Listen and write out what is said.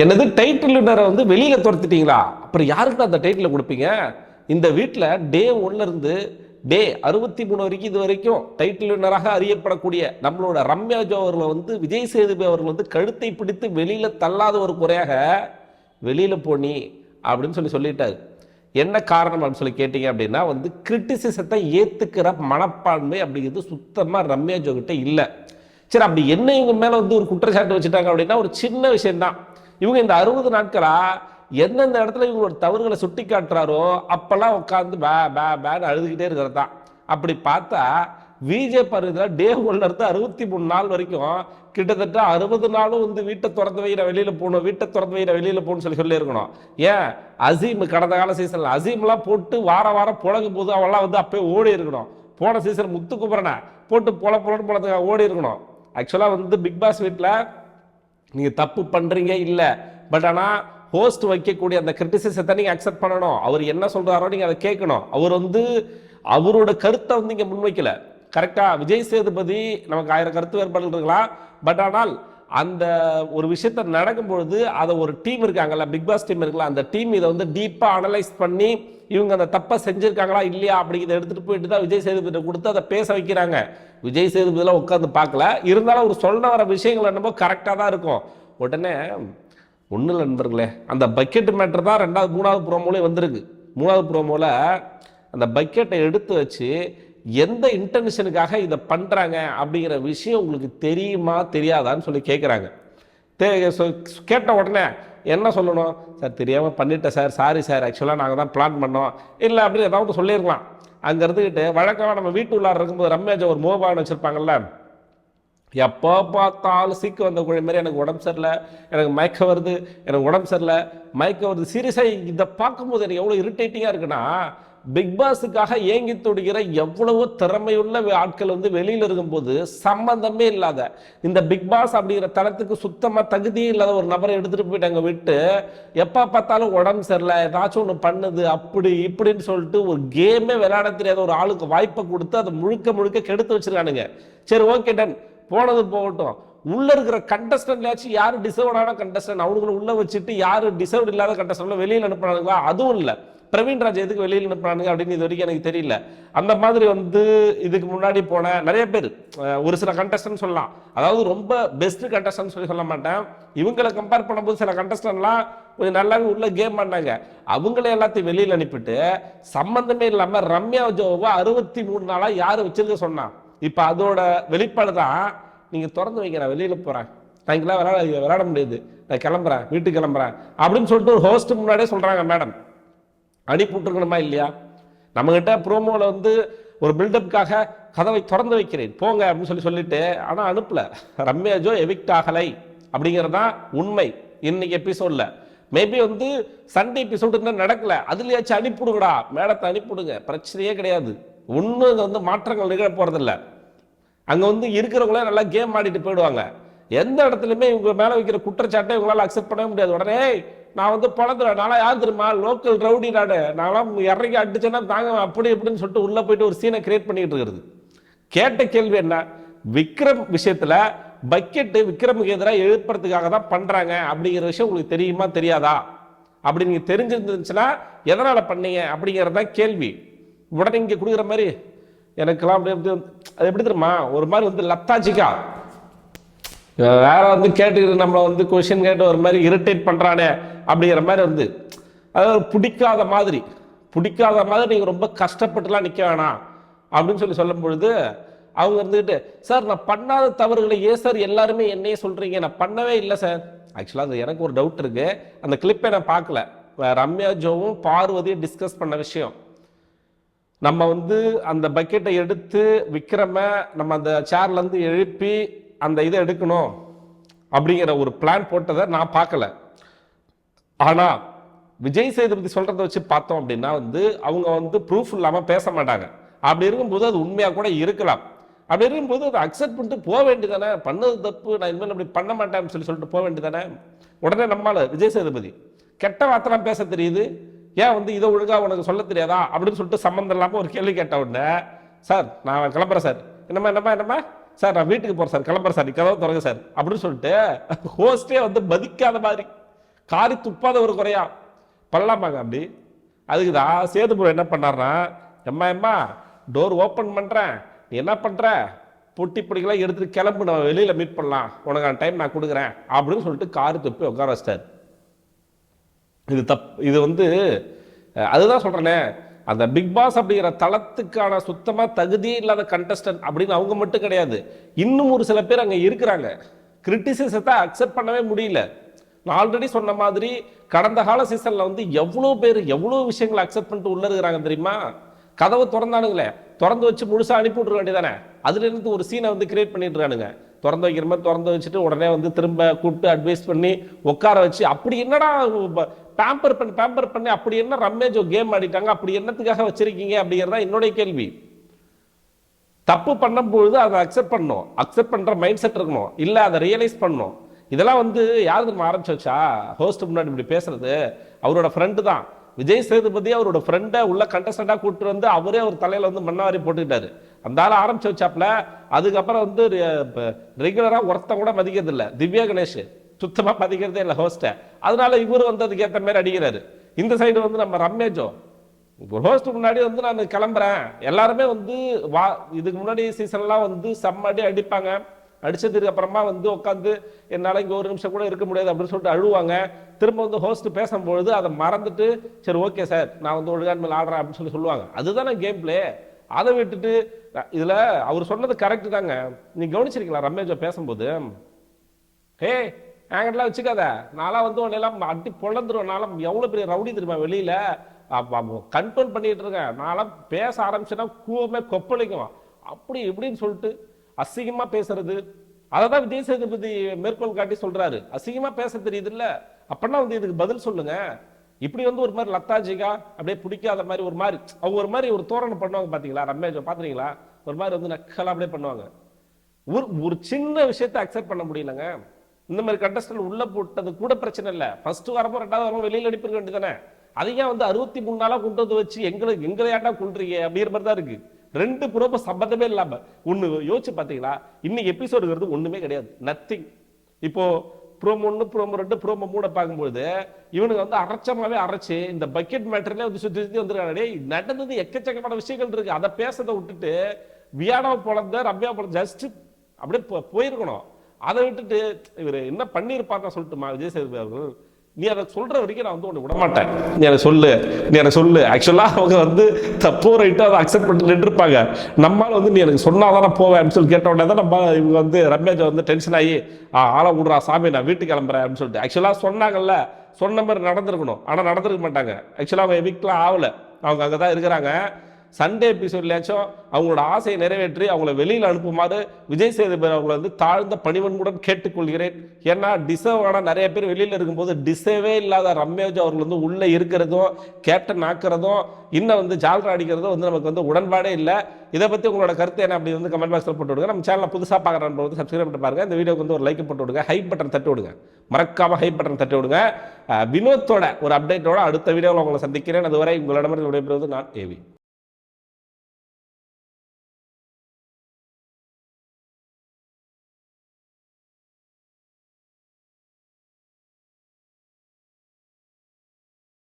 என்னது டைட்டில் வின்னரை வந்து வெளியில் துரத்துட்டீங்களா? அப்புறம் யாருக்கு அந்த டைட்டில் கொடுப்பீங்க? இந்த வீட்டில் டே ஒன்லேருந்து டே அறுபத்தி மூணு வரைக்கும் இது வரைக்கும் டைட்டில் வின்னராக அறியப்படக்கூடிய நம்மளோட ரம்யா ஜோ அவர்களை வந்து விஜய் சேதுபதி அவர்கள் வந்து கழுத்தை பிடித்து வெளியில் தள்ளாத ஒரு குறையாக வெளியில் போனி அப்படின்னு சொல்லி சொல்லிட்டாரு. என்ன காரணம் அப்படின்னு சொல்லி கேட்டிங்க அப்படின்னா வந்து கிரிட்டிசிசத்தை ஏற்றுக்கிற மனப்பான்மை அப்படிங்கிறது சுத்தமாக ரம்யா ஜோ கிட்ட இல்லை. சரி அப்படி என்ன இவங்க மேலே வந்து ஒரு குற்றச்சாட்டு வச்சுட்டாங்க அப்படின்னா ஒரு சின்ன விஷயம்தான். இவங்க இந்த அறுபது நாட்களா எந்தெந்த இடத்துல இவங்களோட தவறுகளை சுட்டி காட்டுறாரோ அப்பெல்லாம் உட்காந்து பே பே பேன்னு அழுதுகிட்டே இருக்கிறது தான். அப்படி பார்த்தா விஜே பருவத்தில் டே ஒன்ல அறுபத்தி மூணு நாள் வரைக்கும் கிட்டத்தட்ட அறுபது நாளும் வந்து வீட்டை திறந்து வைக்கிற வெளியில் போகணும் வீட்டை திறந்து வைக்கிற வெளியில் போகணும்னு சொல்லி சொல்லியிருக்கணும் ஏன்? அசீம் கடந்த கால சீசனில் அசீம்லாம் போட்டு வார வாரம் புழங்கும் போது அவெல்லாம் வந்து அப்போயே ஓடி இருக்கணும். போன சீசன் முத்து குமரனை போட்டு புல புலன்னு போனதுக்காக ஓடி இருக்கணும். ஆக்சுவலாக வந்து பிக் பாஸ் வீட்டில் நீங்கள் தப்பு பண்ணுறீங்க இல்லை. பட் ஆனால் ஹோஸ்ட் வைக்கக்கூடிய அந்த கிரிட்டிசிசத்தை நீங்கள் அக்செப்ட் பண்ணணும். அவர் என்ன சொல்கிறாரோ நீங்கள் அதை கேட்கணும். அவர் வந்து அவரோட கருத்தை வந்து இங்கே முன்வைக்கல. கரெக்டாக விஜய் சேதுபதி நமக்கு ஆயிரம் கருத்து வேறுபாடுகள் இருக்கலாம். பட் ஆனால் அந்த ஒரு விஷயத்த நடக்கும் பொழுது அதை ஒரு டீம் இருக்காங்கல்ல பிக் பாஸ் டீம் இருக்குல்ல அந்த டீம் இதை வந்து டீப்பாக அனலைஸ் பண்ணி இவங்க அந்த தப்பை செஞ்சுருக்காங்களா இல்லையா அப்படிங்கிறத எடுத்துகிட்டு போயிட்டு தான் விஜய் சேதுபதி கொடுத்து அதை பேச வைக்கிறாங்க. விஜய் சேதுபதிலாம் உட்காந்து பார்க்கல. இருந்தாலும் அவர் சொல்ல வர விஷயங்கள் என்னமோ கரெக்டாக தான் இருக்கும். உடனே ஒன்றும் இல்லை நண்பர்களே அந்த பக்கெட் மேட்டர் தான் ரெண்டாவது மூணாவது ப்ரோமோலே வந்திருக்கு. மூணாவது ப்ரோமோவில் அந்த பக்கெட்டை எடுத்து வச்சு எந்த இன்டென்ஷனுக்காக இதை பண்ணுறாங்க அப்படிங்கிற விஷயம் உங்களுக்கு தெரியுமா தெரியாதான்னு சொல்லி கேட்குறாங்க தே கேட்ட உடனே என்ன சொல்லணும்? சார் தெரியாமல் பண்ணிட்டேன் சார். சாரி. சார் ஆக்சுவலாக நாங்கள் தான் பிளான் பண்ணோம். இல்லை அப்படின்னு ஏதாவது சொல்லியிருக்கலாம் அங்கே இருந்துக்கிட்டு வழக்கமாக நம்ம வீட்டு உள்ளார இருக்கும்போது ரம்யாஜா ஒரு மோபான் வச்சுருப்பாங்கல்ல. எப்போ பார்த்தாலும் சீக்கு வந்த குழி மாதிரி எனக்கு உடம்பு சரியில்லை எனக்கு மயக்க வருது எனக்கு உடம்பு சரியில்லை மயக்க வருது. சீரியஸாக இதை பார்க்கும்போது எனக்கு எவ்வளோ இரிட்டேட்டிங்காக இருக்குன்னா பிக் பாஸுக்காக ஏங்கி துடிக்கிற எவ்வளவோ திறமையுள்ள ஆட்கள் வந்து வெளியில் இருக்கும்போது சம்பந்தமே இல்லாத இந்த பிக் பாஸ் அப்படிங்கிற தளத்துக்கு சுத்தமாக தகுதியே இல்லாத ஒரு நபரை எடுத்துகிட்டு போயிட்டு அங்கே விட்டு எப்போ பார்த்தாலும் உடம்பு சரியில்லை ஏதாச்சும் ஒன்று பண்ணுது அப்படி இப்படின்னு சொல்லிட்டு ஒரு கேமே விளையாட தெரியாத ஒரு ஆளுக்கு வாய்ப்பை கொடுத்து அதை முழுக்க முழுக்க கெடுத்து வச்சிருக்கானுங்க. சரி ஓகே டன் போனது போகட்டும். உள்ள இருக்கிற கண்டஸ்டன்ட்லயாச்சும் யாரு டிசர்வ்டான கண்டஸ்டன்ட் அவனுங்களை உள்ள வச்சுட்டு யாரு டிசர்வ்ட் இல்லாத கண்டஸ்டன்ட் வெளியில் அனுப்புறாங்களா அதுவும் இல்லை. பிரவீன் ராஜ் எதுக்கு வெளியில் அனுப்புறானுங்க அப்படின்னு இது வரைக்கும் எனக்கு தெரியல. அந்த மாதிரி வந்து இதுக்கு முன்னாடி போன நிறைய பேர் ஒரு சில கண்டஸ்டன்ட் சொல்லலாம். அதாவது ரொம்ப பெஸ்ட் கண்டஸ்டன்ட் சொல்லி சொல்ல மாட்டேன். இவங்களை கம்பேர் பண்ணும்போது சில கண்டஸ்டன்ட்லாம் கொஞ்சம் நல்லாவே உள்ள கேம் பண்ணாங்க அவங்களே எல்லாத்தையும் வெளியில் அனுப்பிட்டு சம்மந்தமே இல்லாமல் ரம்யா ஜோவை அறுபத்தி மூணு நாளாக யார் வச்சிருக்க சொன்னான் இப்போ அதோட வெளிப்பாடு தான் நீங்கள் திறந்து வைங்க நான் வெளியில் போகிறேன் நான் இங்கெல்லாம் விளையாட விளையாட முடியாது. நான் கிளம்புறேன் வீட்டுக்கு கிளம்புறேன். அப்படின்னு சொல்லிட்டு ஒரு ஹோஸ்ட் முன்னாடியே சொல்றாங்க மேடம் அனுப்பிவிட்டுருக்கணுமா இல்லையா? நம்மகிட்ட ப்ரோமோவில் வந்து ஒரு பில்டப்புக்காக கதவை திறந்து வைக்கிறேன். போங்க அப்படின்னு சொல்லி சொல்லிட்டு ஆனால் அனுப்பல. ரம்யாஜோ எவிக்ட் ஆகலை. அப்படிங்கிறது தான் உண்மை. இன்னைக்கு எபிசோடில் மேபி வந்து சண்டே எபிசோடு இன்னும் நடக்கல. அதுலேயாச்சும் அனுப்பிவிடுங்கடா. மேடத்தை அனுப்பிவிடுங்க. பிரச்சனையே கிடையாது. ஒன்றும் வந்து மாற்றங்கள் நிகழ போகிறதில்ல அங்கே வந்து இருக்கிறவங்களே நல்லா கேம் ஆடிட்டு போயிடுவாங்க. எந்த இடத்துலையுமே இவங்க மேலே வைக்கிற குற்றச்சாட்டை இவங்களால அக்செப்ட் பண்ணவே முடியாது. உடனே நான் வந்து பழத்துல நாளா யார் தெரியுமா? லோக்கல் ரவுடி நாடு நான்லாம் இறங்கி அடிச்சேன்னா தாங்க அப்படி இப்படின்னு சொல்லிட்டு உள்ளே போயிட்டு ஒரு சீனை கிரியேட் பண்ணிட்டு இருக்கிறது. கேட்ட கேள்வி என்ன? விக்ரம் விஷயத்தில் பக்கெட்டு விக்ரமுக்கு எதிராக எழுப்புறதுக்காக தான் பண்ணுறாங்க அப்படிங்கிற விஷயம் உங்களுக்கு தெரியுமா தெரியாதா? அப்படி நீங்கள் தெரிஞ்சிருந்துச்சுன்னா எதனால் பண்ணீங்க அப்படிங்கிறது தான் கேள்வி. உடனே இங்கே கொடுக்குற மாதிரி எனக்கெல்லாம் அப்படி எப்படி அது எப்படி தெரியுமா? ஒரு மாதிரி வந்து லத்தாச்சிக்கா வேற வந்து கேட்டுக்கிட்டு நம்மளை வந்து கொஷின் கேட்டு ஒரு மாதிரி இரிட்டேட் பண்ணுறானே அப்படிங்கிற மாதிரி வந்து அதாவது பிடிக்காத மாதிரி பிடிக்காத மாதிரி நீங்கள் ரொம்ப கஷ்டப்பட்டுலாம் நிற்க வேணாம் அப்படின்னு சொல்லி சொல்லும் பொழுது அவங்க இருந்துக்கிட்டு சார் நான் பண்ணாத தவறுகளை ஏன் சார் எல்லாருமே என்னையே சொல்கிறீங்க நான் பண்ணவே இல்லை சார். ஆக்சுவலாக அது எனக்கு ஒரு டவுட் இருக்குது அந்த கிளிப்பை நான் பார்க்கல. ரம்யா ஜோவும் பார்வதியும் டிஸ்கஸ் பண்ண விஷயம். நம்ம வந்து அந்த பக்கெட்டை எடுத்து விக்ரம நம்ம அந்த சேர்லேருந்து எழுப்பி அந்த இதை எடுக்கணும் அப்படிங்கிற ஒரு பிளான் போட்டதை நான் பார்க்கல. ஆனால் விஜய் சேதுபதி சொல்கிறத வச்சு பார்த்தோம் அப்படின்னா வந்து அவங்க வந்து ப்ரூஃப் இல்லாமல் பேச மாட்டாங்க. அப்படி இருக்கும்போது அது உண்மையாக கூட இருக்கலாம். அப்படி இருக்கும்போது அதை அக்செப்ட் பண்ணிட்டு போக வேண்டியதானே பண்ணது தப்பு நான் இனிமேல் அப்படி பண்ண மாட்டேன்னு சொல்லி சொல்லிட்டு போக வேண்டியதானே உடனே நம்மால விஜய் சேதுபதி கெட்ட வார்த்தைலாம் பேச தெரியுது. ஏன் வந்து இதை ஒழுங்காக உனக்கு சொல்ல தெரியாதா? அப்படின்னு சொல்லிட்டு சம்மந்தம் இல்லாமல் ஒரு கேள்வி கேட்ட உடனே சார் நான் கிளம்புறேன் சார். என்னம்மா என்னம்மா என்னம்மா? சார் நான் வீட்டுக்கு போகிறேன் சார். கிளம்புறேன் சார். நீ கதவை திறங்க சார். அப்படின்னு சொல்லிட்டு ஹோஸ்டே வந்து மதிக்காத மாதிரி காரி துப்பாத ஒரு குறையா? பண்ணலாமாங்க அப்படி அதுக்கு தான் சேதுபுரம் என்ன பண்ணாருன்னா எம்மா எம்மா டோர் ஓப்பன் பண்ணுறேன் நீ என்ன பண்ணுற பொட்டி பிடிக்கலாம் எடுத்துகிட்டு கிளம்பு. நம்ம வெளியில் மீட் பண்ணலாம். உனக்கான டைம் நான் கொடுக்குறேன். அப்படின்னு சொல்லிட்டு காரி துப்பி உட்கார வச்சிட்டார். இது தப் இது வந்து அதுதான் சொல்கிறேனே அந்த பிக் பாஸ் அப்படிங்கிற தளத்துக்கான சுத்தமாக தகுதியே இல்லாத கண்டஸ்டன்ட் அப்படின்னு அவங்க மட்டும் கிடையாது. இன்னும் ஒரு சில பேர் அங்கே இருக்கிறாங்க. கிரிட்டிசிசத்தை அக்செப்ட் பண்ணவே முடியல. நான் ஆல்ரெடி சொன்ன மாதிரி கடந்த கால சீசனில் வந்து எவ்வளோ பேர் எவ்வளோ விஷயங்களை அக்செப்ட் பண்ணிட்டு உள்ள இருக்கிறாங்க தெரியுமா? கதவை திறந்தானுங்களே. திறந்து வச்சு முழுசாக அனுப்பி விட்ற வேண்டியதானே அதுலேருந்து ஒரு சீனை வந்து கிரியேட் பண்ணிட்டு இருக்கானுங்க. திறந்து வைக்கிற மாதிரி திறந்து வச்சுட்டு உடனே வந்து திரும்ப கூப்பிட்டு அட்வைஸ் பண்ணி உட்கார வச்சு அப்படி என்னடா பேம்பர் பண்ணி பேம்பர் பண்ணி அப்படி என்ன ரம்மேஜோ கேம் ஆடிட்டாங்க? அப்படி என்னத்துக்காக வச்சிருக்கீங்க? அப்படிங்கிறதா என்னுடைய கேள்வி. தப்பு பண்ணும்பொழுது அதை அக்செப்ட் பண்ணணும் அக்செப்ட் பண்ணுற மைண்ட் செட் இருக்கணும். இல்லை அதை ரியலைஸ் பண்ணணும் இதெல்லாம் வந்து யார் தெரியுமா ஆரம்பிச்சு வச்சா? ஹோஸ்ட் முன்னாடி இப்படி பேசுறது. அவரோட ஃப்ரெண்டு தான். விஜய் சேதுபதி அவரோட ஃப்ரெண்டை உள்ள கண்டஸ்டண்டாக கூப்பிட்டு வந்து அவரே அவர் தலையில் வந்து மண்ணாரி போட்டுக்கிட்டாரு. அந்த ஆள் ஆரம்பிச்சு வச்சாப்ல அதுக்கப்புறம் வந்து ரெகுலராக ஒருத்தன் கூட மதிக்கிறது இல்லை. திவ்யா கணேஷ் சுத்தமாக மதிக்கிறதே இல்லை ஹோஸ்ட்டை அதனால இவர் வந்து அதுக்கு ஏற்ற மாதிரி அடிக்கிறாரு. இந்த சைடு வந்து நம்ம ரம்மேஜோ ஒரு ஹோஸ்ட் முன்னாடி வந்து நான் கிளம்புறேன். எல்லாருமே வந்து வா இதுக்கு முன்னாடி சீசன்லாம் வந்து செம்மடி அடிப்பாங்க. அடிச்சதுக்கு அப்புறமா வந்து உட்காந்து என்னால் இங்கே ஒரு நிமிஷம் கூட இருக்க முடியாது அப்படின்னு சொல்லிட்டு அழுவாங்க. திரும்ப வந்து ஹோஸ்ட் பேசும்பொழுது அதை மறந்துட்டு சரி ஓகே சார் நான் வந்து ஒழுங்கான் மேலே ஆடுறேன் அப்படின்னு சொல்லி சொல்லுவாங்க. அதுதானே கேம் பிளே அதை விட்டுட்டு இதில் அவர் சொன்னது கரெக்டு தாங்க. நீ கவனிச்சிருக்கீங்களா ரமேஷோ பேசும்போது? ஹே என்கிட்டலாம் வச்சுக்காத. நான்லாம் வந்து உன்னெல்லாம் அடி பொழந்துருவேன் நான்லாம் எவ்வளோ பெரிய ரவுடி தெரியுமா வெளியில்? கண்ட்ரோல் பண்ணிகிட்டு இருக்கேன். நான்லாம் பேச ஆரம்பிச்சேன்னா கூவமே கொப்பளிக்கும். அப்படி இப்படின்னு சொல்லிட்டு அசிங்கமா பேசுறது. அதை தான் விஜய் சேதுபதி மேற்கோள் காட்டி சொல்றாரு. அசிங்கமா பேச தெரியுது இல்ல அப்படின்னா வந்து இதுக்கு பதில் சொல்லுங்க. இப்படி வந்து ஒரு மாதிரி லத்தாஜிகா அப்படியே பிடிக்காத மாதிரி ஒரு மாதிரி அவங்க ஒரு மாதிரி ஒரு தோரணம் பண்ணுவாங்க பாத்தீங்களா? ரமேஷ் பாத்துறீங்களா? ஒரு மாதிரி வந்து நக்கலா அப்படியே பண்ணுவாங்க. ஒரு ஒரு சின்ன விஷயத்தை அக்செப்ட் பண்ண முடியலங்க. இந்த மாதிரி கண்டஸ்டன் உள்ள போட்டது கூட பிரச்சனை இல்லை. ஃபர்ஸ்ட் வாரமும் ரெண்டாவது வாரமும் வெளியில அனுப்பிருக்க வேண்டியதானே அதை ஏன் வந்து அறுபத்தி மூணு நாளா கொண்டு வந்து வச்சு எங்களை எங்களை ஏன்டா கொள்றீங்க அப்படிங்கிற மாதிரி தான் இருக்கு. ரெண்டு ப்ரோப சம்பந்தமே இல்லாம. ஒன்று யோசிச்சு பாத்தீங்களா? இன்னைக்கு எபிசோடுங்கிறது ஒண்ணுமே கிடையாது. நத்திங் இப்போ ப்ரோமோ ஒன்று ப்ரோமோ ரெண்டு ப்ரோமோ மூட பார்க்கும்போது இவனுக்கு வந்து அரைச்சமாவே அரைச்சு இந்த பக்கெட் மேட்டர்லேயே வந்து சுற்றி சுற்றி வந்துருக்காங்க. நடந்தது எக்கச்சக்கமான விஷயங்கள் இருக்கு. அதை பேசுறதை விட்டுட்டு வியாடவ பொழந்த ரம்யா பொழந்த ஜஸ்ட் அப்படியே போ- போயிருக்கணும். அதை விட்டுட்டு இவர் என்ன பண்ணியிருப்பாருன்னு சொல்லட்டுமா? விஜய் சேதுபதி அவர்கள்? நீ அதை சொல்கிற வரைக்கும் நான் வந்து உன்னை விடமாட்டேன் நீ எனக்கு சொல்லு. நீ எனக்கு சொல்லு. ஆக்சுவலாக அவங்க வந்து தப்போ ரைட்டோ அதை அக்செப்ட் பண்ணிட்டு நின்றுருப்பாங்க நம்மால வந்து நீ எனக்கு சொன்னால் நான் போவேன் அப்படின்னு சொல்லி கேட்ட உடனே தான் நம்ம இவங்க வந்து ரம்யாஜா வந்து டென்ஷன் ஆகி ஆளை விடுறா சாமி நான் வீட்டுக்கு கிளம்புறேன் அப்படின்னு சொல்லிட்டு. ஆக்சுவலாக சொன்னாங்கல்ல சொன்ன மாதிரி நடந்திருக்கணும். ஆனால் நடந்திருக்க மாட்டாங்க. ஆக்சுவலாக அவங்க எவிக்லாம் ஆகலை. அவங்க அங்கே தான் இருக்கிறாங்க. சண்டே எபிசோட்லயாச்சும் அவங்களோட ஆசையை நிறைவேற்றி அவங்கள வெளியில் அனுப்புமாறு விஜய் சேதுபதி அவங்களை வந்து தாழ்ந்த பணிவன்புடன் கேட்டுக்கொள்கிறேன். ஏன்னா டிசர்வ் ஆனால் நிறைய பேர் வெளியில் இருக்கும்போது டிசர்வே இல்லாத ரம்யாஜ் அவர்கள் வந்து உள்ளே இருக்கிறதும் கேப்டன் ஆக்குறதும் இன்னும் வந்து ஜால்ரா அடிக்கிறதும் வந்து நமக்கு வந்து உடன்பாடே இல்லை. இதை பற்றி உங்களோட கருத்து என்ன அப்படி வந்து கமெண்ட் பாக்ஸில் போட்டு விடுங்க. நம்ம சேனலை புதுசாக பார்க்குற வந்து சப்ஸ்கிரைப் பண்ணி பாருங்கள் இந்த வீடியோக்கு வந்து ஒரு லைக் போட்டு விடுங்க. ஹைப் பட்டன் தட்டி விடுங்க. மறக்காமல் ஹைப் பட்டன் தட்டி விடுங்க. வினோத்தோட ஒரு அப்டேட்டோட அடுத்த வீடியோவில் உங்களை சந்திக்கிறேன். அதுவரை உங்களிடமிருந்து விடைபெறுவது நான் ஏவி